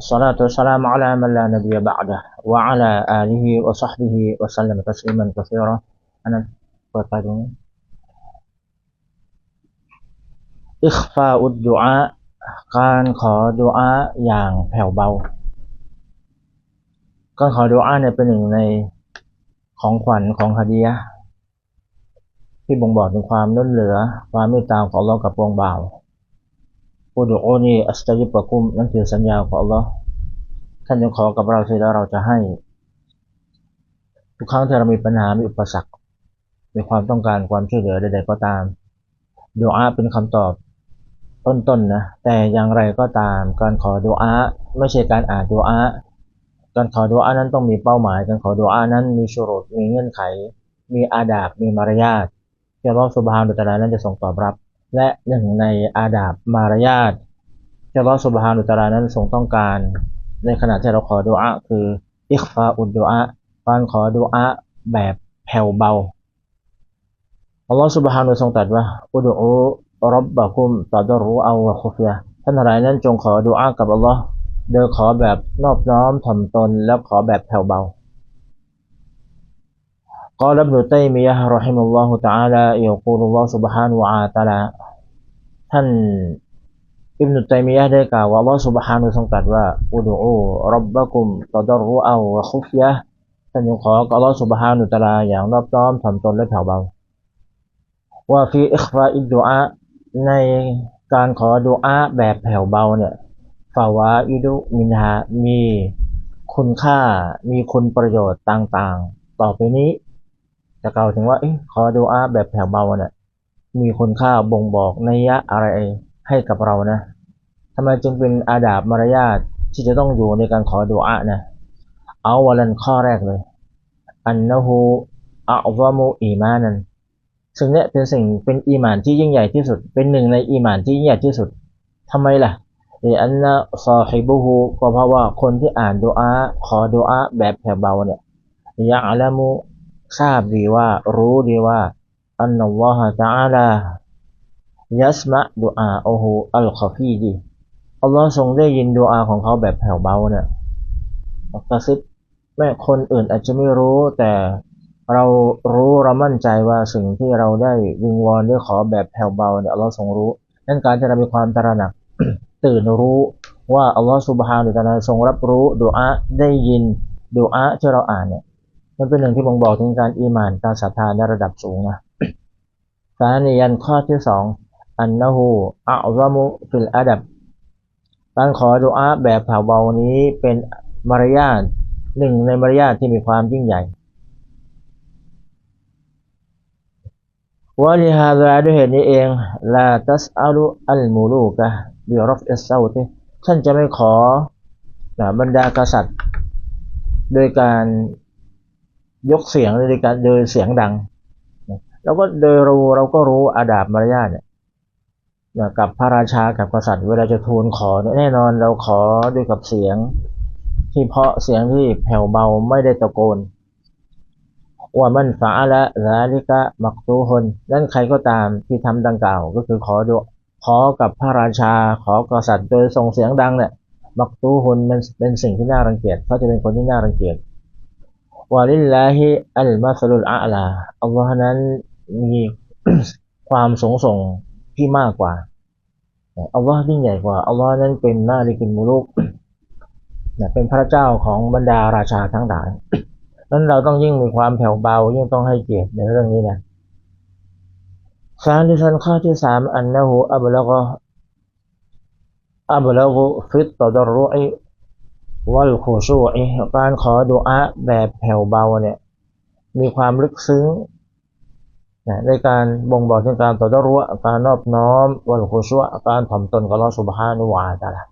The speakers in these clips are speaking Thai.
الصلاة والسلام على من لا نبي بعده وعلى آله وصحبه وسلم تسليما كثيرا أنا เปิดไปตรงนี้อิคฟาอุดดุอาการขอดุอาอย่างแผ่วเบา การขอดุอาเนี่ยเป็นหนึ่งในของขวัญของฮะดียะห์ที่บ่งบอกถึงความล้นเหลือ ความเมตตาของอัลลอฮ์กับปวงบ่าว อุดุโอนีอัสตัยิบปะกุมนั่นคือสัญญาของอัลลอฮ์ท่านจงขอกับเราสิแล้วเราจะให้ ทุกครั้งที่เรามีปัญหา มีอุปสรรค มีความต้องการความช่วยเหลือใดๆก็ตามดุอาเป็นคำตอบต้นๆนนะ แต่อย่างไรก็ตาม การขอดุอาไม่ใช่การอ่านดุอาการขอดุอานั้นต้องมีเป้าหมาย การขอดุอานั้นมีชุรดมีเงื่อนไข มีอาดาบมีมารยาทที่อัลลอฮฺสุบฮานุตะลานั้นจะส่งตอบรับ และหนึ่งในอาดาบมารยาทที่อัลลอฮฺสุบฮานุตะลานั้นทรงต้องการ ในขณะที่เราขอดุอาคืออิคฟาอุดดุอาการขอดุอาแบบแผ่วเบาอัลลอฮฺสุบฮานุทรงตรัสว่าอุดุอูรับบะคุมตัดรู้เอาคุฟยะท่านทั้งหลายนั้นจงขอดุอากับอัลลอฮ์โดยขอแบบนอบน้อมถ่อมตนแล้วขอแบบแผ่วเบา قال ابن تيمية رحمه الله تعالى يقول الله سبحانه وتعالى ท่านอิบนุตัยมียะได้กล่าวว่าอัลลอฮฺ سبحانه ทรงตรัสว่าอุดูอูรับบะกุมตัดรูเอาวะคุฟยะท่านจงขอกับอัลลอฮฺ سبحانه ตะลาอย่างนอบน้อมถ่อมตนและแผ่วเบาว่าฟีอิคฟาอิดดุอาในการขอดุอาแบบแผ่วเบาเนี่ยฟาวาอิดุมินฮามีคุณค่า มีคุณประโยชน์ต่างๆ ต่อไปนี้ จะกล่าวถึงว่าอขอดุอาแบบแผ่วเบาเนี่ยมีคุณค่าบ่งบอกนัยยะอะไรให้กับเรานะทำไมจึงเป็นอาดาบมารยาทที่จะต้องอยู่ในการขอดุอานะเอาวันข้อแรกเลย อันนะฮูอัลวามูอีมานันซึ่งเนี้ยเป็นสิ่งเป็นอีหมานที่ยิ่งใหญ่ที่สุด เป็นหนึ่งในอีหมานที่ยิ่งใหญ่ที่สุดทำไมล่ะเออันนะซอฮิบูฮูก็เพราะว่าคนที่อ่านดูอาขอดูอาแบบแผ่วเบาเนี่ยยะอัลมุ ทราบดีว่า รู้ดีว่าอันนัลลอฮฺตะอาลายัสมะดูอาโอฮูอัลคอฟีดีอัลลอฮ์ทรงได้ยินดูอาของเขาแบบแผ่วเบาเนี่ยกระซิบแม่คนอื่นอาจจะไม่รู้ แต่เรารู้เรามั่นใจว่าสิ่งที่เราได้วิงวอนได้ขอแบบแผ่วเบาเนี่ยเราทรงรู้ นั่นการที่เรามีความตระหนักตื่นรู้ว่าอัลลอฮฺสุบฮานุตะลาทรงรับรู้ดูอาได้ยินดูอาที่เราอ่านเนี่ย มันเป็นหนึ่งที่บ่งบอกถึงการอีมานการศรัทธาในระดับสูงนะสานียันข้อที่สองอันนะฮูอัลลอมุฟิลอาดับการขอดูอาแบบผ่วเบานี้เป็นมารยาทหนึ่งในมารยาทที่มีความยิ่งใหญ่วะลิฮาดาด้วยเหตุนี้เองลาตัสอาลุอัลมูลูกะบิรอฟเอสซาติท่านจะไม่ขอบรรดากษัตริย์ โดยการ ยกเสียงโดยการโดยเสียงดัง แล้วก็โดยเราเราก็รู้อาดาบมารยาทเนี่ยกับพระราชากับกษัตริย์เวลาจะทูลขอแน่นอนเราขอด้วยกับเสียงที่เพาะเสียงที่แผ่วเบาไม่ได้ตะโกนว่ามันฝาละลาลิกะมักตูฮนนั่นใครก็ตามที่ทำดังกล่าวก็คือขอดูขอกับพระราชา ขอกษัตริย์โดยส่งเสียงดังเนี่ยมักตูฮนมันเป็นสิ่งที่น่ารังเกียจเขาจะเป็นคนที่น่ารังเกียจ วาลิลลาฮิอัลมาสลุลอาลาอัลลอฮ์นั้นมีความสงส่งที่มากกว่าอัลลอฮ์ยิ่งใหญ่กว่าอัลลอฮ์นั้นเป็นมาลิกินมุลุกเป็นพระเจ้าของบรรดาราชาทั้งหลายนั้นเราต้องยิ่งมีความแผ่วเบา ยิ่งต้องให้เกียรติในเรื่องนี้นะสามที่สันข้อที่สามอันนะหูอับละกอับละกุฟิตตอดรุไอ วัลคูชูไอการขอดุอาแบบแผ่วเบาเนี่ยมีความลึกซึ้งในการบ่งบอกถึงการต่อดรุการนอบน้อมวัลคูชูการถ่อมตนกับลอสุบฮานุวาตาละ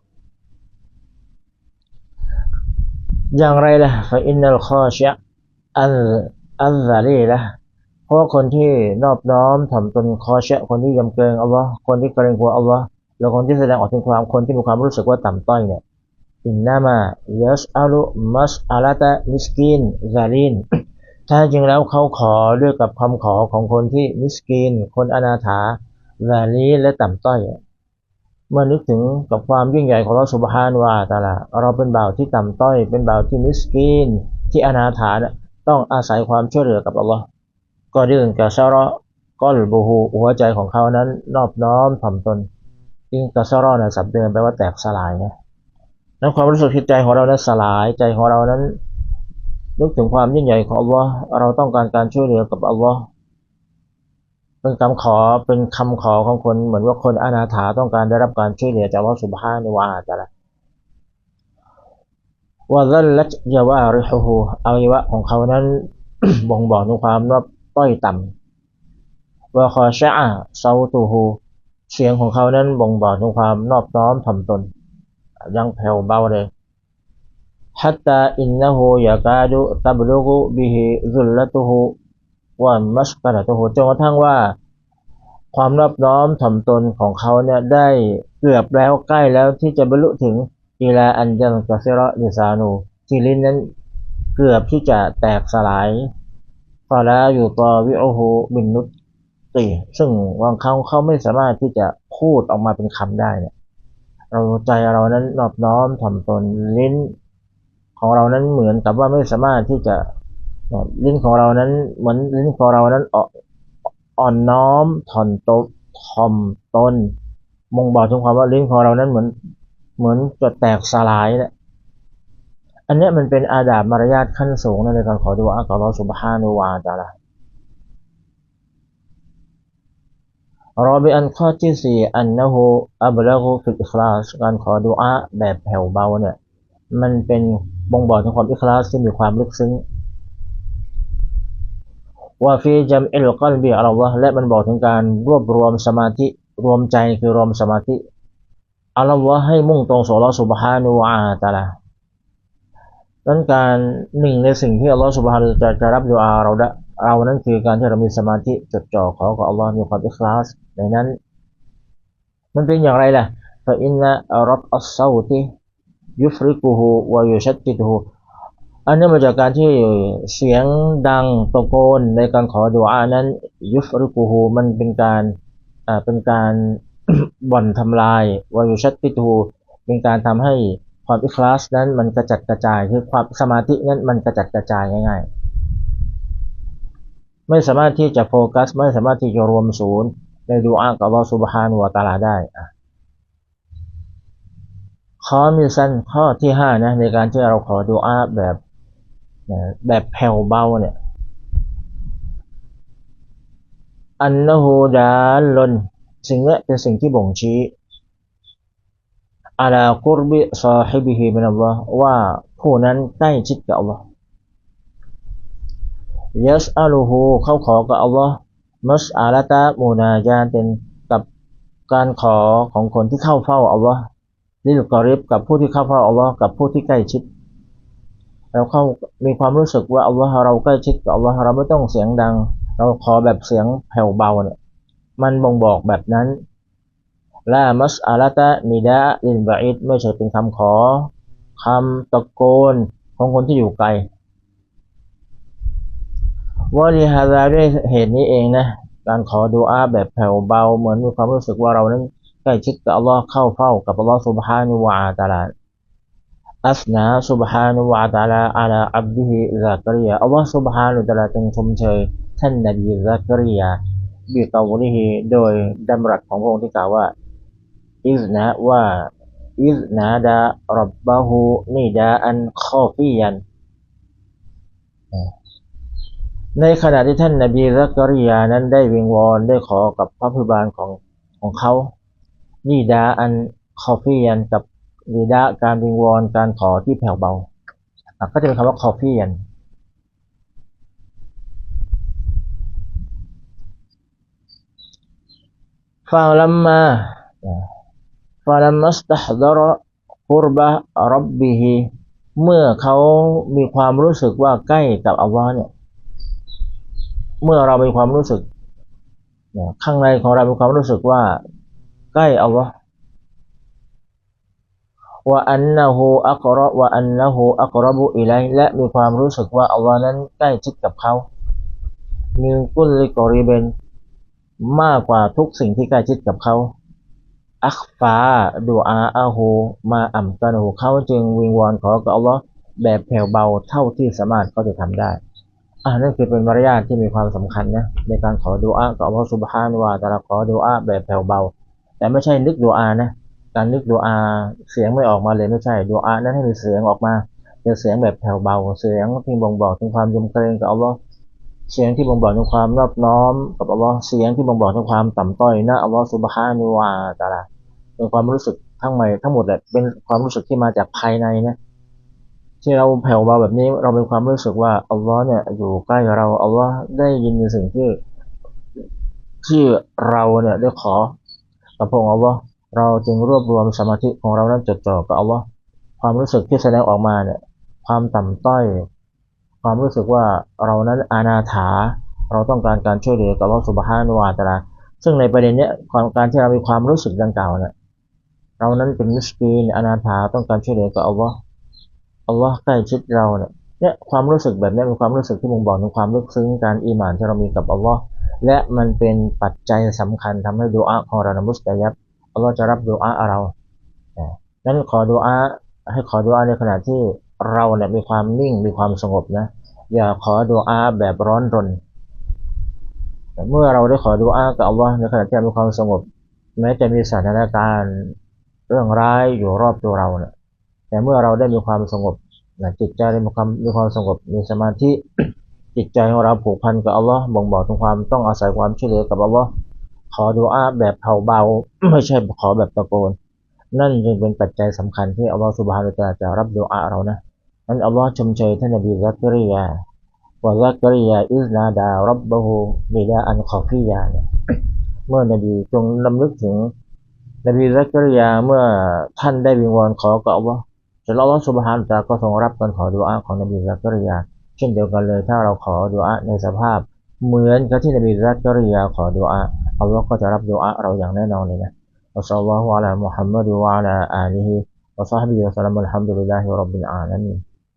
อย่างไรล่ะฟาอินนัลคอชะอัลอัลซาลีล่ะเพราะคนที่นอบน้อมถ่อมตนคอชะคนที่ยำเกรงอัลลอฮ์คนที่เกรงกลัวอัลลอฮ์แล้วคนที่แสดงออกถึงความคนที่มีความรู้สึกว่าต่ำต้อยเนี่ย อินนามายัสอาลุมัสอาลาตะมิสกินซาลินถ้าจริงแล้วเขาขอด้วยกับคำขอของคนที่มิสกิน คนอนาถาซาลีและต่ำต้อย เมื่อนึกถึงกับความยิ่งใหญ่ของเราสุบฮานวาตาลาเราเป็นบ่าวที่ต่ำต้อย เป็นบ่าวที่มิสกีนที่อนาถาต้องอาศัยความช่วยเหลือกับอัลลอฮ์ก็ดื่นกับซาระก้อนบูฮูหัวใจของเขานั้นนอบน้อมถ่อมตนยิ่งกับซาระนะสับเดิมแปลว่าแตกสลายนะ นั้นความรู้สึกที่ใจของเรานั้นสลายใจของเรานั้น นึกถึงความยิ่งใหญ่ของอัลลอฮ์เราต้องการการช่วยเหลือกับอัลลอฮ์เป็นคำขอเป็นคำขอของคนเหมือนว่าคนอนาถาต้องการได้รับการช่วยเหลือจากอัลลอฮ์สุบฮานุวาตะละว่าลัลลัจยาวาริฮูอวัยวะของเขานั้นบ่งบอกถึงความนอบต้อยต่ำว่าคอชะอาเซาตูฮูเสียงของเขานั้นบ่งบอกถึงความนอบน้อมถ่อมตน ยังแผ่วเบาเลย حتى إنه يكاد تبلغ به ذلته ومسكنته จนกระทั่งว่า ความนอบน้อมถ่อมตนของเขาเนี่ยได้เกือบแล้วใกล้แล้วที่จะบรรลุถึงอีลาอันจันกะเซระนิสานูที่ลิ้นนั้นเกือบที่จะแตกสลายฟาลาอยู่ต่อวิโอโฮบินนุตติซึ่งบางครั้งเขาไม่สามารถที่จะพูดออกมาเป็นคำได้เนี่ย เราใจเรานั้นนอบน้อมถ่อมตนลิ้น ของเรานั้นเหมือนกับว่าไม่สามารถที่จะลิ้นของเรานั้นเหมือนลิ้นของเรานั้นอ่อนน้อมถ่อนตถ่อมตนมงบอกถึงความว่าลิ้นของเรานั้นเหมือนเหมือนจะแตกสลายแหละอันนี้มันเป็นอาดาบมารยาทขั้นสูงในการขอดุอากับเราสุบฮานุวาตาละ รอบิอันข้อที่สี่อันนะฮูอับละฮูฟิลอิคลาสการขอดุอาแบบแผ่วเบาเนี่ยมันเป็นบ่งบอกถึงความอิคลาสที่มีความลึกซึ้งว่าฟีจัมอิลกัลบีอัลลอฮ์และมันบอกถึงการรวบรวมสมาธิรวมใจคือรวมสมาธิอัลลอฮ์ให้มุ่งตรงสู่อัลลอฮ์สุบฮานุวาตาลานั้นการหนึ่งในสิ่งที่อัลลอฮ์สุบฮานุจะจะรับดูอาเราได้ เรานั้นคือการที่เรามีสมาธิจดจ่อขอกับอัลลอฮ์มีความอิคลาสในนั้น มันเป็นอย่างไรล่ะฟาอินนะรับอัลซาติยุฟริกุฮูวายุชัดติทูอันนี้มาจากการที่เสียงดังตะโกนในการขอดุอานั้น ยุฟริกุฮูมันเป็นการอ่าเป็นการบ่อนทำลายวายุชัดติทูเป็นการทำให้ความอิคลาสนั้นมันกระจัดกระจายคือความสมาธินั้นมันกระจัดกระจายง่าย ๆ ไม่สามารถที่จะโฟกัส ไม่สามารถที่จะรวมศูนย์ในดูอากับอัลลอฮฺสุบฮานุวะตาลาได้ข้อมีสั้นข้อที่ห้านะในการที่เราขอดูอาแบบแบบแผ่วเบาเนี่ยอันนะฮูดาลนสิ่งนี้เป็นสิ่งที่บ่งชี้อาลากุรบิซาฮิบิฮิมินัลลอฮ์ว่าผู้นั้นใกล้ชิดกับอัลลอฮ์ ยัสอัลูฮูเขาขอกับอัลลอฮ์มัสอาลตามูนาจานเป็นกับการขอของคนที่เข้าเฝ้าอัลลอฮ์ลิลกอริบกับผู้ที่เข้าเฝ้าอัลลอฮ์กับผู้ที่ใกล้ชิดเราเข้ามีความรู้สึกว่าอัลลอฮ์เราใกล้ชิดกับอัลลอฮ์เราไม่ต้องเสียงดัง เราขอแบบเสียงแผ่วเบาเนี่ยมันบ่งบอกแบบนั้นลามัสอาลตะนิดะลินบาอิดไม่ใช่เป็นคำขอคำตะโกนของคนที่อยู่ไกล ว่าลีฮาซาด้วยเหตุนี้เองนะการขอดูอาแบบแผ่วเบา เหมือนมีความรู้สึกว่าเรานั้นใกล้ชิดกับอัลลอฮ์เข้าเฝ้ากับอัลลอฮ์สุบฮานุวาตาลาอัสนาสุบฮานุวาตาลาอาลาอับดิฮิซักริยาอัลลอฮ์สุบฮานุตาลาจึงชมเชยท่านนบีซักริยาบิกาวลิฮิโดยดำรัสของพระองค์ที่กล่าวว่าอิสนะว่าอิสนาดารับบาหูนิดาอันคอฟียัน ในขณะที่ท่านนบีซักริยานั้นได้วิงวอนได้ขอกับพระผู้บานของของเขานิดาอันคอฟียันกับนิดาการวิงวอนการขอที่แผ่วเบาก็จะเป็นคำว่าคอฟียันฟาลัมมาฟาลัมมัสตัฮดรกุรบะรับบิฮิเมื่อเขามีความรู้สึกว่าใกล้กับอัลลอฮ์เนี่ย เมื่อเรามีความรู้สึกข้างในของเรามีความรู้สึกว่าใกล้อัลลอฮ์ว่าอันนะฮูอักรอว่าอันนะฮูอักรบุอิไลและมีความรู้สึกว่าอัลลอฮ์นั้นใกล้ชิดกับเขามีกุลลิกอริเบนมากกว่าทุกสิ่งที่ใกล้ชิดกับเขาอัคฟาดูอาอาหูมาอัมตันหูเขาจึงวิงวอนขอกับอัลลอฮ์แบบแผ่วเบาเท่าที่สามารถเขาจะทำได้ อ่านั่นคือเป็นมารยาทที่มีความสำคัญนะในการขอดูอากับอัลลอฮ์สุบฮานวาแต่ละขอดูอาแบบแผ่วเบา แต่ไม่ใช่นึกดูอานะการนึกดูอาเสียงไม่ออกมาเลยไม่ใช่ดูอานั้นให้มีเสียงออกมาเป็นเสียงแบบแผ่วเบาเสียงที่บ่งบอกถึงความยำเกรงกับอัลลอฮ์เสียงที่บ่งบอกถึงความรอบน้อมกับอัลลอฮ์เสียงที่บ่งบอกถึงความต่ำต้อยนะอัลลอฮ์สุบฮานุวาตาลาเป็นความรู้สึกทั้งใหม่ทั้งหมดเลยเป็นความรู้สึกที่มาจากภายในนะ ที่เราแผ่วเบาแบบนี้เราเป็นความรู้สึกว่าอัลลอฮ์เนี่ยอยู่ใกล้เราอัลลอฮ์ได้ยินในสิ่งที่ที่เราเนี่ยได้ขอกับพระองค์อัลลอฮ์เราจึงรวบรวมสมาธิของเรานั้นจดจ่อกับอัลลอฮ์ความรู้สึกที่แสดงออกมาเนี่ย ความต่ำต้อย ความรู้สึกว่าเรานั้นอาณาถา เราต้องการการช่วยเหลือกับอัลลอฮ์สุบฮานุวาตาลาซึ่งในประเด็นเนี้ยความการที่เรามีความรู้สึกดังกล่าวเนี่ยเรานั้นเป็นมิสกีนอนาถาต้องการช่วยเหลือกับอัลลอฮ์ อัลลอฮ์ใกล้ชิดเราเนี่ยเนี่ยความรู้สึกแบบนี้เป็นความรู้สึกที่บ่งบอกถึงความลึกซึ้งการอีหมานที่เรามีกับอัลลอฮ์และมันเป็นปัจจัยสำคัญทำให้ดูอาของเรานมุสตายับอัลลอฮ์จะรับดูอาเรานั้นขอดูอาให้ขอดูอาในขณะที่เราเนี่ยมีความนิ่งมีความสงบนะอย่าขอดูอาแบบร้อนรนเมื่อเราได้ขอดูอากับอัลลอฮ์ในขณะที่มีความสงบ แม้จะมีสถานการณ์เรื่องร้ายอยู่รอบตัวเราเนี่ย แต่เมื่อเราได้มีความสงบนะจิตใจได้มีความมีความสงบมีสมาธิจิตใจของเราผูกพันกับอัลลอฮ์บ่งบอกถึงความต้องอาศัยความช่วยเหลือกับอัลลอฮ์ขอดูอาแบบเผาเบาไม่ใช่ขอแบบตะโกน นั่นจึงเป็นปัจจัยสำคัญที่อัลลอฮ์สุบฮานุตะจะรับดูอาเรานะนั้นอัลลอฮ์ชมเชยท่านนบีซักริยาว่าซักริยาอิสนาดารับบะฮูบิดาอันขอฟิยาเนี่ยเมื่อนบีจงลำลึกถึงนบีซักริยาเมื่อท่านได้วิงวอนขอกับอัลลอฮ์ จนอัลลอฮ์สุบฮานตาก็ทรงรับการขอดุอาของนบีซักริยา เช่นเดียวกันเลยถ้าเราขอดุอาในสภาพ เหมือนกับที่นบีซักริยาขอดุอาอัลลอฮ์ก็จะรับดุอาเราอย่างแน่นอนเลยนะอัสลลอฮุอะลัยมุฮัมมัดวะอะลาอาลีฮิวะซอฮบิวะสัลลัมอัลฮัมดุลิลลาฮิรับบิลอาลามีน